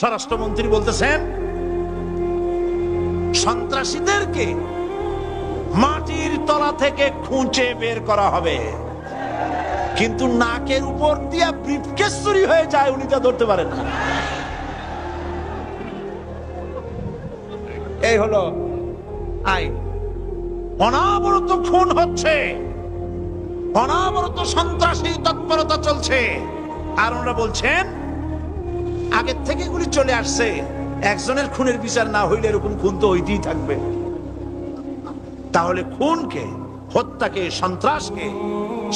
স্বরাষ্ট্রমন্ত্রী বলতেছেন, সন্ত্রাসীদেরকে মাটির তলা থেকে খুঁচে বের করা হবে। কিন্তু নাকের উপর দিয়া ব্রিফকেস হয়ে যায়, উনি তা ধরতে পারেন না। এই হলো আইন। অনাবরত খুন হচ্ছে। অনাবরত সন্ত্রাসী তৎপরতা চলছে। আর ওনারা বলছেন আগের থেকে এগুলি চলে আসছে। একজনের খুনের বিচার না হইলে এরকম খুন তো হইতেই থাকবে। তাহলে খুনকে, হত্যাকে, সন্ত্রাসকে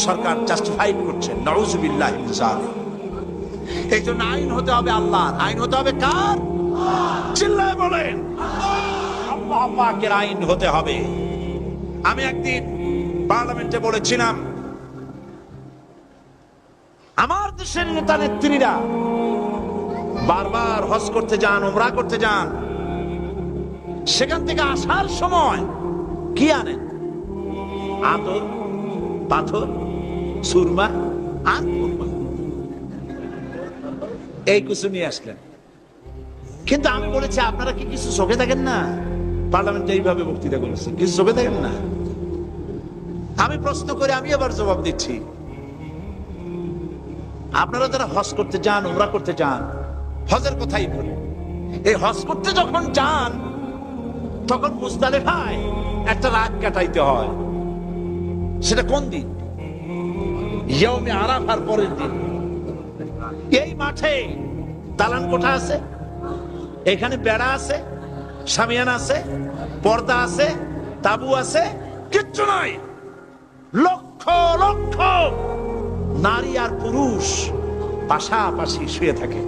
সরকার জাস্টিফাইড করছে। নওজুবিল্লাহ এই জন্য আইন হতে হবে আল্লাহ আইন হতে হবে কার? চিল্লায় বলেন। আল্লাহ পাকের আইন হতে হবে। আমি একদিন পার্লামেন্টে বলেছিলাম, আমার দেশের নেতা নেত্রীরা বারবার হজ করতে যান ওমরা করতে যান। সেখান থেকে আসার সময় কি আনেন? আতর, পাথর, সুরমা আর এই কিছু নিয়ে আসলেন। কিন্তু আমি বলেছি, আপনারা কি কিছু চোখে দেখেন না? পার্লামেন্টে এইভাবে বক্তৃতা করেছে কিছু চোখে দেখেন না? আমি প্রশ্ন করে আমি আবার জবাব দিচ্ছি। আপনারা যারা হজ করতে যান ওমরা করতে যান হজের কথাই বলি। এই হজ করতে যখন যান, তখন মুস্তালে ভাই, একটা রাত কাটাইতে হয়। সেটা কোন দিন? ইয়মে আরাফার পরের দিন। এই মাঠে দালান কোঠা আছে, এখানে বেড়া আছে, সামিয়ান আছে, পর্দা আছে, তাবু আছে, কিচ্ছু নাই। লক্ষ লক্ষ নারী আর পুরুষ পাশাপাশি শুয়ে থাকে।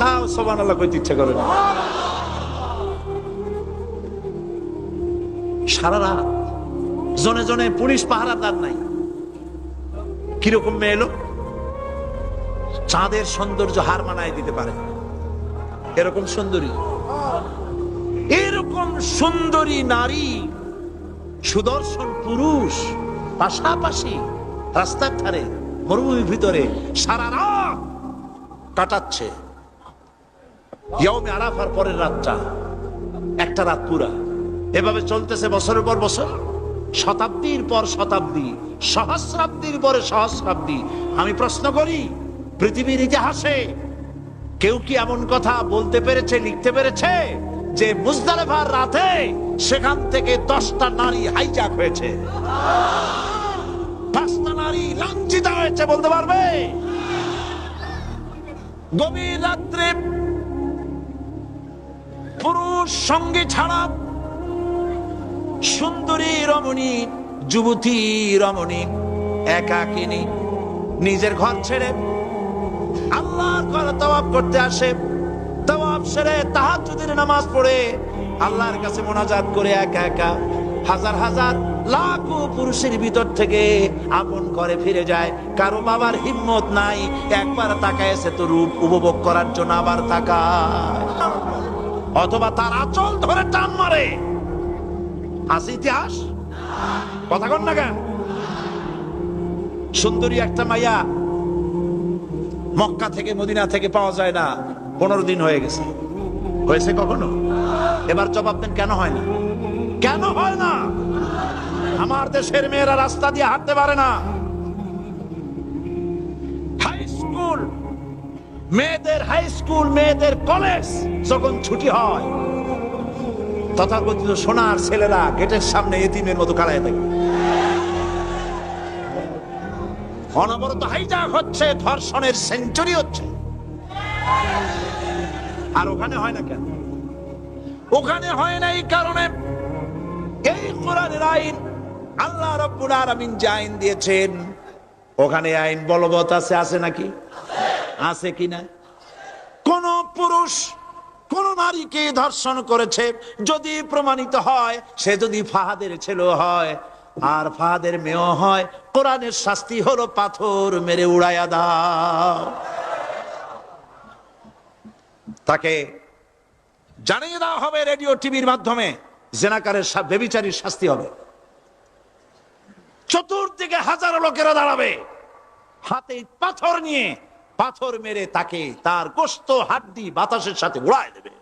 তাও সমান আল্লাহ কইতে ইচ্ছা করে না। সারা রাত জনে জনে পুলিশ পাহারাদার নাই। কীরকম মেয়ে এলো? চাঁদের সৌন্দর্য হার মানায় দিতে পারে এরকম সুন্দরী। এরকম সুন্দরী নারী, সুদর্শন পুরুষ, পাশাপাশি রাস্তার ধারে, মরুভূমির ভিতরে সারা রাত কাটাচ্ছে। আরাফার পরের রাতটা, একটা রাত পুরা। এভাবে চলতেছে বছরের পর বছর। শতাব্দীর পর শতাব্দী, সহস্রাব্দীর পরে সহস্রাব্দী। আমি প্রশ্ন করি, পৃথিবীর ইতিহাসে কেউ কি এমন কথা বলতে পেরেছে, লিখতে পেরেছে, যে মুজদালেফার রাতে সেখান থেকে দশটা নারী হাইজাক হয়েছে? পাঁচটা নারী লাঞ্ছিত হয়েছে, বলতে পারবে? পুরুষ সঙ্গে ছাড়া সুন্দরী রমণী, যুবতী রমণী একাকিনী নিজের ঘর ছেড়ে আল্লাহর ঘরে তওয়াব করতে আসে। তবাব সেরে তাহাজ্জুদের নামাজ পড়ে আল্লাহর কাছে মোনাজাত করে একা একা হাজার হাজার লাখো পুরুষের ভিতর থেকে আপন ঘরে ফিরে যায়। কারও বাবার হিম্মত নাই, একবার তাকায় সে তো রূপ উপভোগ করার জন্য আবার তাকায়। অথবা তার আচল ধরে টান মারে। আছে ইতিহাস? কথা কন না কেন? সুন্দরী একটা মাইয়া মক্কা থেকে মদিনা থেকে পাওয়া যায় না, পনেরো দিন হয়ে গেছে। হয়েছে কখনো? এবার জবাব দেন, কেন হয় না? কেন হয় না? আমার দেশের মেয়েরা রাস্তা দিয়ে হাঁটতে পারে না। হাই স্কুল মেয়েদের হাই স্কুল মেয়েদের কলেজ যখন ছুটি হয়, তথাকথিত সোনার ছেলেরা গেটের সামনে এতিমের মতো কাড়ায় থাকে। অনবরত হাইজাক হচ্ছে, ধর্ষণের সেঞ্চুরি হচ্ছে। আর ওখানে হয় না কেন? ওখানে হয় না এই কারণে। এই কোরআনের আইন আল্লাহ রব্বুল আলামিন যে আইন দিয়েছেন, ওখানে আইন বলবৎ আছে আছে নাকি? আছে কিনা কোন পুরুষ কোন নারীকে ধর্ষণ করেছে, যদি প্রমাণিত হয়, সে যদি ফাহাদের ছেলে হয়, আর ফাহাদের মেয়েও হয়, কোরআনের শাস্তি হলো পাথর মেরে উড়াইয়া দাও। তাকে জানিয়ে দেওয়া হবে রেডিও টিভির মাধ্যমে, জেনাকারের বেবিচারীর শাস্তি হবে। চতুর্দিকে হাজার লোকেরা দাঁড়াবে। হাতে পাথর নিয়ে পাথর মেরে তাকে তার গোস্ত, হাড্ডি বাতাসের সাথে উড়ায় দেবে।